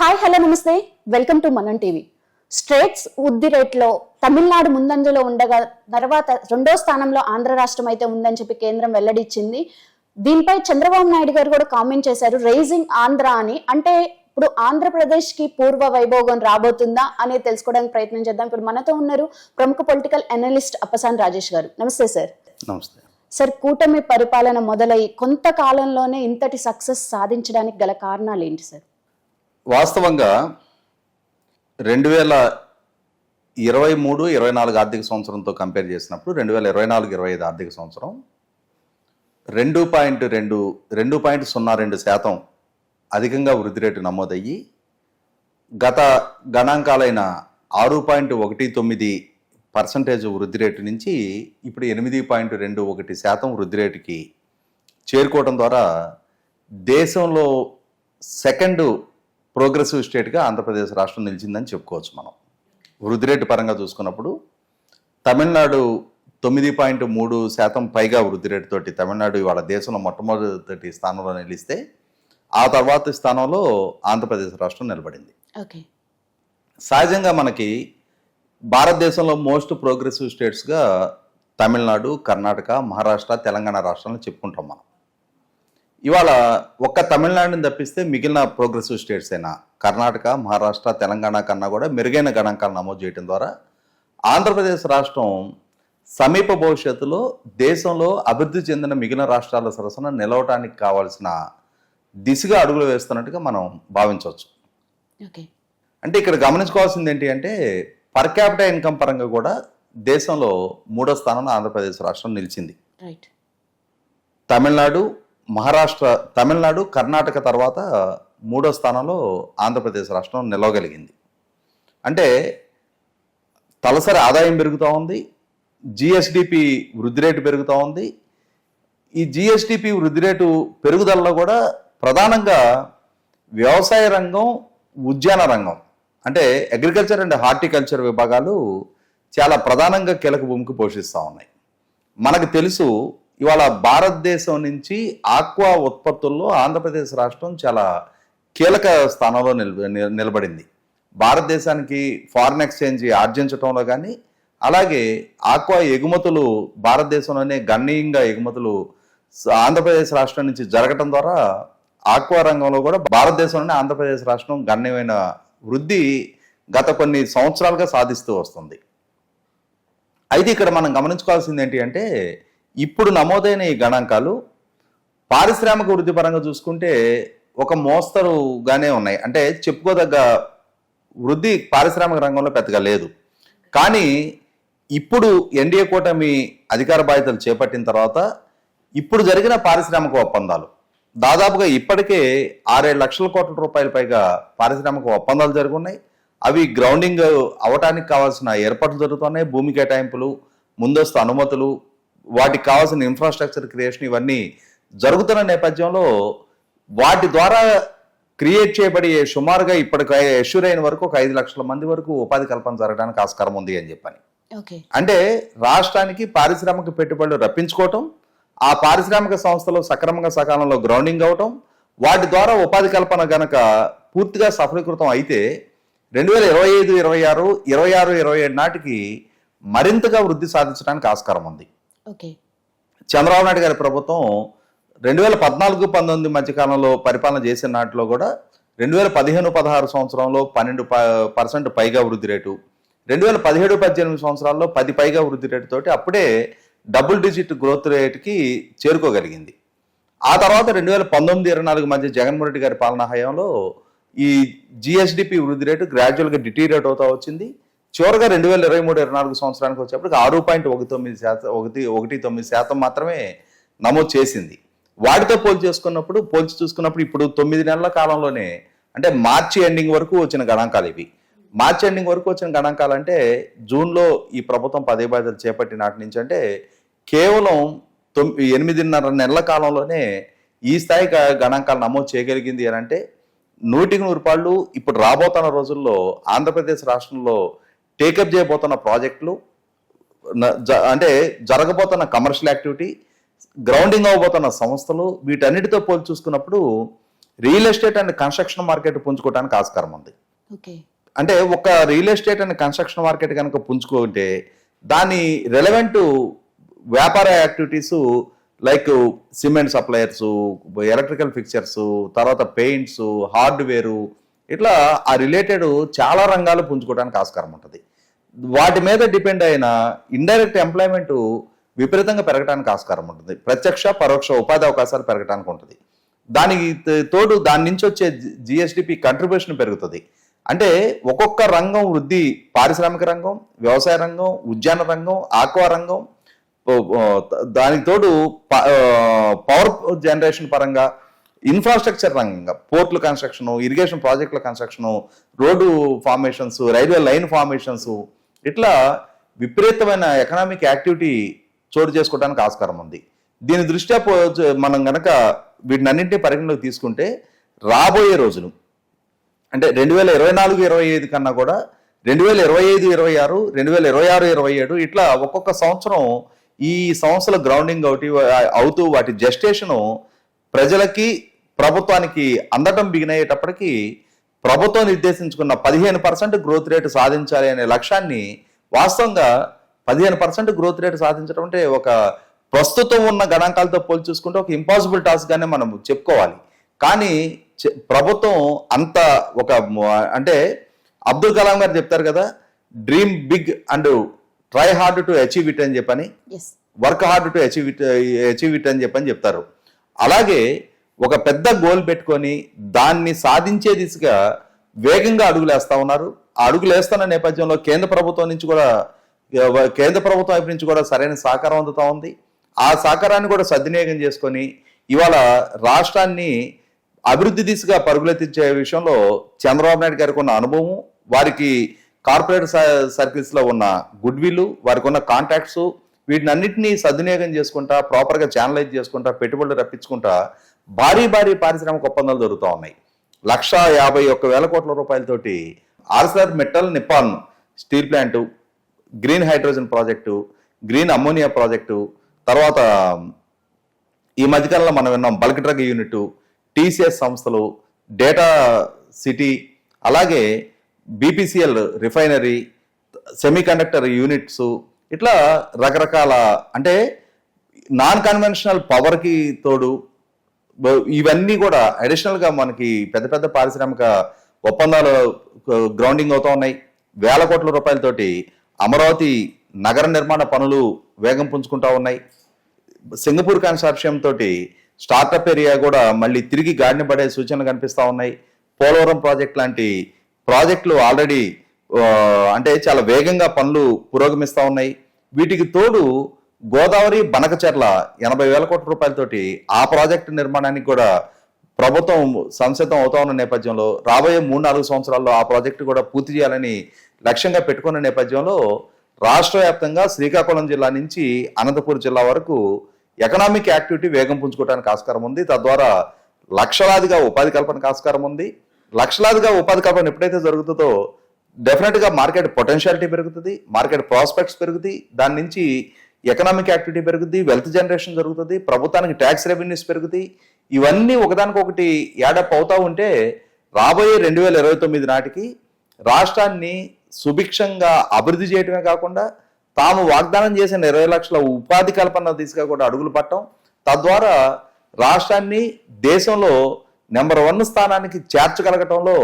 Hi hello నమస్తే. Welcome to Manam TV. States వృద్ధి రేట్లో తమిళనాడు ముందంజలో ఉండగా తర్వాత రెండో స్థానంలో ఆంధ్ర రాష్ట్రం అయితే ఉందని చెప్పి కేంద్రం వెల్లడిచ్చింది దీనిపై చంద్రబాబు నాయుడు గారు కూడా కామెంట్ చేశారు రైజింగ్ ఆంధ్ర అని. అంటే ఇప్పుడు ఆంధ్రప్రదేశ్కి పూర్వ వైభోగం రాబోతుందా అనేది తెలుసుకోవడానికి ప్రయత్నం చేద్దాం. ఇప్పుడు మనతో ఉన్నారు ప్రముఖ పొలిటికల్ అనలిస్ట్ అప్పసాన్ రాజేష్ గారు. నమస్తే సార్. నమస్తే. సార్ కూటమి పరిపాలన మొదలై కొంతకాలంలోనే ఇంతటి సక్సెస్ సాధించడానికి గల కారణాలు ఏంటి సార్? వాస్తవంగా రెండు వేల ఇరవై మూడు ఇరవై నాలుగు ఆర్థిక సంవత్సరంతో కంపేర్ చేసినప్పుడు రెండు వేల ఇరవై నాలుగు ఇరవై ఐదు ఆర్థిక సంవత్సరం రెండు పాయింట్ రెండు రెండు పాయింట్ సున్నా రెండు శాతం అధికంగా వృద్ధి రేటు నమోదయ్యి గత గణాంకాలైన ఆరు పాయింట్ ఒకటి తొమ్మిది పర్సంటేజ్ వృద్ధి రేటు నుంచి ఇప్పుడు ఎనిమిది పాయింట్ రెండు ఒకటి శాతం వృద్ధి రేటుకి చేరుకోవడం ద్వారా దేశంలో సెకండ్ ప్రోగ్రెసివ్ స్టేట్గా ఆంధ్రప్రదేశ్ రాష్ట్రం నిలిచిందని చెప్పుకోవచ్చు మనం. వృద్ధి రేటు పరంగా చూసుకున్నప్పుడు తమిళనాడు తొమ్మిది పాయింట్ మూడు శాతం పైగా వృద్ధి రేటుతోటి తమిళనాడు ఇవాళ దేశంలో మొట్టమొదటి స్థానంలో నిలిస్తే ఆ తర్వాతి స్థానంలో ఆంధ్రప్రదేశ్ రాష్ట్రం నిలబడింది. ఓకే. సహజంగా మనకి భారతదేశంలో మోస్ట్ ప్రోగ్రెసివ్ స్టేట్స్గా తమిళనాడు కర్ణాటక మహారాష్ట్ర తెలంగాణ రాష్ట్రాలను చెప్పుకుంటాం మనం. ఇవాళ ఒక్క తమిళనాడుని తప్పిస్తే మిగిలిన ప్రోగ్రెసివ్ స్టేట్స్ అయినా కర్ణాటక మహారాష్ట్ర తెలంగాణ కన్నా కూడా మెరుగైన గణాంకాలు నమోదు చేయడం ద్వారా ఆంధ్రప్రదేశ్ రాష్ట్రం సమీప భవిష్యత్తులో దేశంలో అభివృద్ధి చెందిన మిగిలిన రాష్ట్రాల సరసన నిలవటానికి కావాల్సిన దిశగా అడుగులు వేస్తున్నట్టుగా మనం భావించవచ్చు. ఓకే. అంటే ఇక్కడ గమనించుకోవాల్సింది ఏంటి అంటే పర్ క్యాపిటల్ ఇన్కమ్ పరంగా కూడా దేశంలో మూడో స్థానంలో ఆంధ్రప్రదేశ్ రాష్ట్రం నిలిచింది. రైట్ తమిళనాడు మహారాష్ట్ర తమిళనాడు కర్ణాటక తర్వాత మూడో స్థానంలో ఆంధ్రప్రదేశ్ రాష్ట్రం నిలవగలిగింది. అంటే తలసరి ఆదాయం పెరుగుతూ ఉంది జిఎస్డిపి వృద్ధి రేటు పెరుగుతూ ఉంది. ఈ జిఎస్డిపి వృద్ధి రేటు పెరుగుదలలో కూడా ప్రధానంగా వ్యవసాయ రంగం ఉద్యాన రంగం అంటే అగ్రికల్చర్ అండ్ హార్టికల్చర్ విభాగాలు చాలా ప్రధానంగా కీలక భూమికి పోషిస్తూ ఉన్నాయి. మనకు తెలుసు ఇవాళ భారతదేశం నుంచి ఆక్వా ఉత్పత్తుల్లో ఆంధ్రప్రదేశ్ రాష్ట్రం చాలా కీలక స్థానంలో నిల నిలబడింది. భారతదేశానికి ఫారిన్ ఎక్స్చేంజ్ ఆర్జించడంలో కానీ అలాగే ఆక్వా ఎగుమతులు భారతదేశంలోనే గణనీయంగా ఎగుమతులు ఆంధ్రప్రదేశ్ రాష్ట్రం నుంచి జరగటం ద్వారా ఆక్వా రంగంలో కూడా భారతదేశంలోనే ఆంధ్రప్రదేశ్ రాష్ట్రం గణనీయమైన వృద్ధి గత కొన్ని సంవత్సరాలుగా సాధిస్తూ వస్తుంది. అయితే ఇక్కడ మనం గమనించుకోవాల్సింది ఏంటి అంటే ఇప్పుడు నమోదైన ఈ గణాంకాలు పారిశ్రామిక వృద్ధి పరంగా చూసుకుంటే ఒక మోస్తరుగానే ఉన్నాయి. అంటే చెప్పుకోదగ్గ వృద్ధి పారిశ్రామిక రంగంలో పెద్దగా లేదు. కానీ ఇప్పుడు ఎన్డీఏ కూటమి అధికార బాధ్యతలు చేపట్టిన తర్వాత ఇప్పుడు జరిగిన పారిశ్రామిక ఒప్పందాలు దాదాపుగా ఇప్పటికే ఆరేడు లక్షల కోట్ల రూపాయల పైగా పారిశ్రామిక ఒప్పందాలు జరుగున్నాయి. అవి గ్రౌండింగ్ అవటానికి కావాల్సిన ఏర్పాట్లు జరుగుతున్నాయి. భూమి కేటాయింపులు ముందస్తు అనుమతులు వాటికి కావాల్సిన ఇన్ఫ్రాస్ట్రక్చర్ క్రియేషన్ ఇవన్నీ జరుగుతున్న నేపథ్యంలో వాటి ద్వారా క్రియేట్ చేయబడి సుమారుగా ఇప్పటికి ఎష్యూర్ అయిన వరకు ఒక ఐదు లక్షల మంది వరకు ఉపాధి కల్పన జరగడానికి ఆస్కారం ఉంది అని చెప్పని. ఓకే. అంటే రాష్ట్రానికి పారిశ్రామిక పెట్టుబడులు రప్పించుకోవటం ఆ పారిశ్రామిక సంస్థలు సక్రమంగా సకాలంలో గ్రౌండింగ్ అవటం వాటి ద్వారా ఉపాధి కల్పన గనక పూర్తిగా సఫలీకృతం అయితే రెండు వేల ఇరవై ఐదు ఇరవై ఆరు ఇరవై ఆరు ఇరవై ఏడు నాటికి మరింతగా వృద్ధి సాధించడానికి ఆస్కారం ఉంది. చంద్రబాబు నాయుడు గారి ప్రభుత్వం రెండు వేల పద్నాలుగు పంతొమ్మిది మధ్యకాలంలో పరిపాలన చేసిన నాటిలో కూడా రెండు వేల పదిహేను పదహారు సంవత్సరంలో పన్నెండు పర్సెంట్ పైగా వృద్ధి రేటు. రెండు వేల పదిహేడు పద్దెనిమిది సంవత్సరాల్లో పది పైగా వృద్ధి రేటుతోటి అప్పుడే డబుల్ డిజిట్ గ్రోత్ రేట్కి చేరుకోగలిగింది. ఆ తర్వాత రెండు వేల పంతొమ్మిది ఇరవై నాలుగు మధ్య జగన్మోహన్ రెడ్డి గారి పాలనా హయాంలో ఈ జిఎస్డిపి వృద్ధి రేటు గ్రాడ్యువల్గా డిటీరియేట్ అవుతా వచ్చింది. చివరిగా రెండు వేల ఇరవై మూడు ఇరవై నాలుగు సంవత్సరానికి వచ్చేప్పటికి ఆరు పాయింట్ ఒకటి తొమ్మిది శాతం ఒకటి ఒకటి తొమ్మిది శాతం మాత్రమే నమోదు చేసింది. వాటితో పోల్చి చేసుకున్నప్పుడు పోల్చి చూసుకున్నప్పుడు ఇప్పుడు తొమ్మిది నెలల కాలంలోనే అంటే మార్చి ఎండింగ్ వరకు వచ్చిన గణాంకాలు ఇవి. మార్చి ఎండింగ్ వరకు వచ్చిన గణాంకాలు అంటే జూన్లో ఈ ప్రభుత్వం పదే బాధ్యతలు చేపట్టిన నాటి నుంచి అంటే కేవలం తొమ్మిది ఎనిమిదిన్నర నెలల కాలంలోనే ఈ స్థాయి గ- గణాంకాలు నమోదు చేయగలిగింది అని అంటే నూటికి నూరు పాళ్ళు ఇప్పుడు రాబోతున్న రోజుల్లో ఆంధ్రప్రదేశ్ రాష్ట్రంలో టేకప్ చేయబోతున్న ప్రాజెక్టులు అంటే జరగబోతున్న కమర్షియల్ యాక్టివిటీ గ్రౌండింగ్ అవ్వబోతున్న సంస్థలు వీటన్నిటితో పోల్చి చూసుకున్నప్పుడు real estate and construction market పుంజుకోవడానికి ఆస్కారం ఉంది. ఓకే. అంటే ఒక real estate and construction market కనుక పుంజుకుంటే దాని రెలవెంట్ వ్యాపార activities like cement suppliers electrical fixtures తర్వాత పెయింట్స్ హార్డ్వేరు ఇట్లా ఆ రిలేటెడ్ చాలా రంగాలు పుంజుకోవడానికి ఆస్కారం ఉంటుంది. వాటి మీద డిపెండ్ అయిన ఇండైరెక్ట్ ఎంప్లాయ్మెంట్ విపరీతంగా పెరగడానికి ఆస్కారం ఉంటుంది. ప్రత్యక్ష పరోక్ష ఉపాధి అవకాశాలు పెరగడానికి ఉంటుంది. దానికి తోడు దాని నుంచి వచ్చే జిఎస్డిపి కంట్రిబ్యూషన్ పెరుగుతుంది. అంటే ఒక్కొక్క రంగం వృద్ధి పారిశ్రామిక రంగం వ్యవసాయ రంగం ఉద్యాన రంగం ఆక్వా రంగం దానికి తోడు ప- పవర్ జనరేషన్ పరంగా ఇన్ఫ్రాస్ట్రక్చర్ రంగంగా పోర్టుల కన్స్ట్రక్షన్ ఇరిగేషన్ ప్రాజెక్టుల construction road formations railway line formations ఇట్లా విపరీతమైన ఎకనామిక్ యాక్టివిటీ చోటు చేసుకోవడానికి ఆస్కారం ఉంది. దీని దృష్ట్యా పో- మనం గనక వీటినన్నింటినీ పరిగణలోకి తీసుకుంటే రాబోయే రోజులు అంటే రెండు వేల ఇరవై నాలుగు ఇరవై ఐదు కన్నా కూడా రెండు వేల ఇరవై ఐదు ఇరవై ఆరు రెండు వేల ఇరవై ఆరు ఇరవై ఏడు ఇట్లా ఒక్కొక్క సంవత్సరం ఈ సంస్థల గ్రౌండింగ్ అవుటి అవుతూ వాటి జస్టేషను ప్రజలకి ప్రభుత్వానికి అందటం బిగినయ్యేటప్పటికీ ప్రభుత్వం నిర్దేశించుకున్న పదిహేను పర్సెంట్ గ్రోత్ రేటు సాధించాలి అనే లక్ష్యాన్ని వాస్తవంగా పదిహేను పర్సెంట్ గ్రోత్ రేటు సాధించడం అంటే ఒక ప్రస్తుతం ఉన్న గణాంకాలతో పోల్చి చూసుకుంటే ఒక ఇంపాసిబుల్ టాస్క్ గానే మనం చెప్పుకోవాలి. కానీ ప్రభుత్వం అంత ఒక అంటే అబ్దుల్ కలాం గారు చెప్తారు కదా dream big and try hard to achieve it అని చెప్పని. Work hard to achieve it achieve it అని చెప్పని చెప్తారు. అలాగే ఒక పెద్ద గోల్ పెట్టుకొని దాన్ని సాధించే దిశగా వేగంగా అడుగులేస్తా ఉన్నారు. ఆ అడుగులేస్తున్న నేపథ్యంలో కేంద్ర ప్రభుత్వం నుంచి కూడా కేంద్ర ప్రభుత్వం వైపు నుంచి కూడా సరైన సహకారం అందుతా ఉంది. ఆ సహకారాన్ని కూడా సద్వినియోగం చేసుకొని ఇవాళ రాష్ట్రాన్ని అభివృద్ధి దిశగా పరుగులెత్తించే విషయంలో చంద్రబాబు నాయుడు గారికి ఉన్న అనుభవం వారికి కార్పొరేట్ సర్కిల్స్లో ఉన్న గుడ్ విల్ వారికి ఉన్న కాంటాక్ట్స్ వీటినన్నింటినీ సద్వినియోగం చేసుకుంటా ప్రాపర్గా ఛానలైజ్ చేసుకుంటా పెట్టుబడులు రప్పించుకుంటా భారీ భారీ పారిశ్రామిక ఒప్పందాలు దొరుకుతూ ఉన్నాయి. లక్ష యాభై ఒక్క వేల కోట్ల రూపాయలతోటి Arcelor Mittal Nippon steel plant green hydrogen project green ammonia project తర్వాత ఈ మధ్యకాలంలో మనం విన్నాం బల్క్ డ్రగ్ యూనిట్ టీసీఎస్ సంస్థలు డేటా సిటీ అలాగే BPCL refinery semiconductor units ఇట్లా రకరకాల అంటే నాన్ కన్వెన్షనల్ పవర్కి తోడు ఇవన్నీ కూడా అడిషనల్గా మనకి పెద్ద పెద్ద పారిశ్రామిక ఒప్పందాలు గ్రౌండింగ్ అవుతా ఉన్నాయి. వేల కోట్ల రూపాయలతోటి అమరావతి నగర నిర్మాణ పనులు వేగం పుంజుకుంటా ఉన్నాయి. సింగపూర్ కన్సార్షియం తోటి స్టార్టప్ ఏరియా కూడా మళ్ళీ తిరిగి గాడిన పడే సూచనలు కనిపిస్తూ ఉన్నాయి. పోలవరం ప్రాజెక్ట్ లాంటి ప్రాజెక్టులు ఆల్రెడీ అంటే చాలా వేగంగా పనులు పురోగమిస్తూ ఉన్నాయి. వీటికి తోడు గోదావరి బనకచెర్ల ఎనభై వేల కోట్ల రూపాయలతోటి ఆ ప్రాజెక్టు నిర్మాణానికి కూడా ప్రభుత్వం సంసిద్ధం అవుతా ఉన్న నేపథ్యంలో రాబోయే మూడు నాలుగు సంవత్సరాల్లో ఆ ప్రాజెక్టు కూడా పూర్తి చేయాలని లక్ష్యంగా పెట్టుకున్న నేపథ్యంలో రాష్ట్ర వ్యాప్తంగా శ్రీకాకుళం జిల్లా నుంచి అనంతపూర్ జిల్లా వరకు ఎకనామిక్ యాక్టివిటీ వేగం పుంజుకోవడానికి ఆస్కారం ఉంది. తద్వారా లక్షలాదిగా ఉపాధి కల్పనకు ఆస్కారం ఉంది. లక్షలాదిగా ఉపాధి కల్పన ఎప్పుడైతే జరుగుతుందో డెఫినెట్గా మార్కెట్ పొటెన్షియాలిటీ పెరుగుతుంది. మార్కెట్ ప్రాస్పెక్ట్స్ పెరుగుతాయి. దాని నుంచి ఎకనామిక్ యాక్టివిటీ పెరుగుతుంది వెల్త్ జనరేషన్ జరుగుతుంది ప్రభుత్వానికి ట్యాక్స్ రెవెన్యూస్ పెరుగుతాయి ఇవన్నీ ఒకదానికొకటి యాడప్ అవుతూ ఉంటే రాబోయే రెండు వేల ఇరవై తొమ్మిది నాటికి రాష్ట్రాన్ని సుభిక్షంగా అభివృద్ధి చేయడమే కాకుండా తాము వాగ్దానం చేసిన ఇరవై లక్షల ఉపాధి కల్పన దిశగా కూడా అడుగులు పట్టడం. తద్వారా రాష్ట్రాన్ని దేశంలో నెంబర్ వన్ స్థానానికి చేర్చగలగటంలో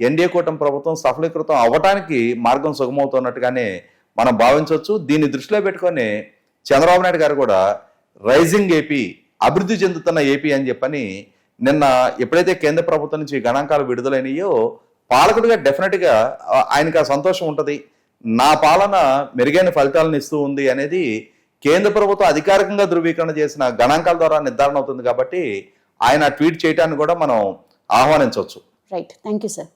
ఎన్డీఏ కూటమి ప్రభుత్వం సఫలీకృతం అవ్వటానికి మార్గం సుగమవుతున్నట్టుగానే మనం భావించవచ్చు. దీన్ని దృష్టిలో పెట్టుకొని చంద్రబాబు నాయుడు గారు కూడా రైజింగ్ ఏపీ అభివృద్ధి చెందుతున్న ఏపీ అని చెప్పని నిన్న ఎప్పుడైతే కేంద్ర ప్రభుత్వం నుంచి గణాంకాలు విడుదలైనయో పాలకుడిగా డెఫినెట్గా ఆయనకు ఆ, ఆయనకి ఆ సంతోషం ఉంటుంది. నా పాలన మెరుగైన ఫలితాలను ఇస్తూ ఉంది అనేది కేంద్ర ప్రభుత్వం అధికారికంగా ధృవీకరణ చేసిన గణాంకాల ద్వారా నిర్ధారణ అవుతుంది కాబట్టి ఆయన ట్వీట్ చేయటాన్ని కూడా మనం ఆహ్వానించవచ్చు. Right thank you sir